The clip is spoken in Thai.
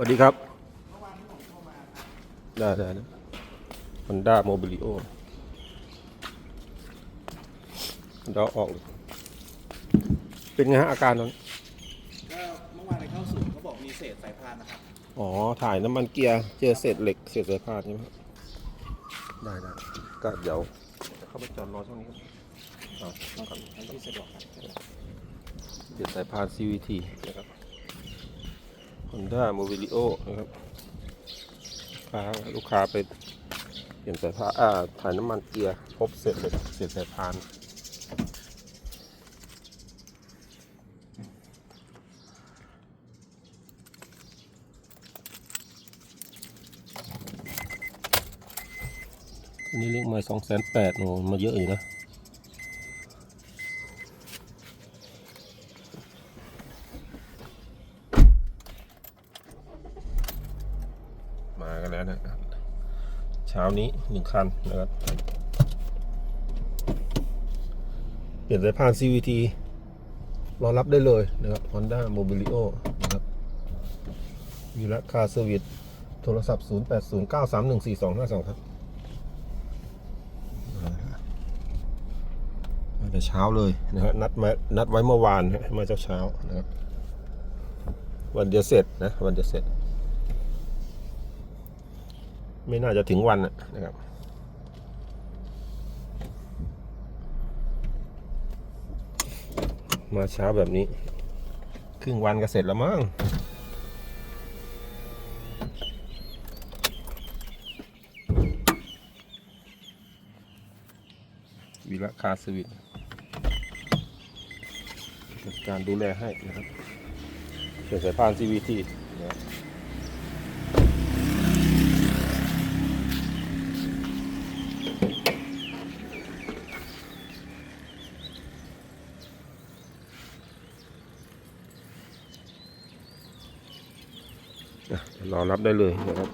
วัสดีครับได้ได้ได้ฮอนด้าโมบิลิโอเราออกเลยเป็นไงฮะอาการตอนนี้ก็เมื่อวานไปเข้าศูนย์เขาบอกมีเศษสายพานนะครับ อ๋อ ถ่ายน้ำมันเกียร์เจอเศษเหล็กเศษสายพานใช่ไหมครับได้ได้ก็เดี๋ยวเข้าไปจอดรอช่วงนี้ครับเอาก่อนอันที่สะดวกครับเปลี่ยนสายพาน CVT นะครับ Honda Mobilio นะครับพาลูกค้าไปเปลี่ยนสายพานอ่าถ่ายน้ำมันเกียร์พบเศษเหล็กเศษสายพานนนี้เรียกมาสองแสนแปดโอ้มาเยอะอยู่นะ กันแล้วนะเช้านี้หนึ่งคันนะครับเปลี่ยนสายพาน CVT รอรับได้เลยนะครับ Honda Mobilio นะครับมีราคาเซอร์วิสโทรศัพท์ 0809314252 ครับมาแต่เช้าเลยนะฮะนัดมานัดไว้เมื่อวานมาเช้าเช้านะครับ วันเดียวเสร็จนะ วันเดียวเสร็จ ไม่น่าจะถึงวันนะครับมาเช้าแบบนี้ ครึ่งวันก็เสร็จแล้วมั้งวีระคาสวิตจัดการดูแลให้นะครับเปลี่ยนสายพาน CVT นะครับ อะเดี๋ยว รอรับได้เลยนะครับ